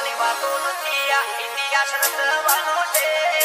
ખાલી વાતો નથી આ ઇતિહાસ છે.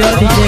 Yeah. DJ.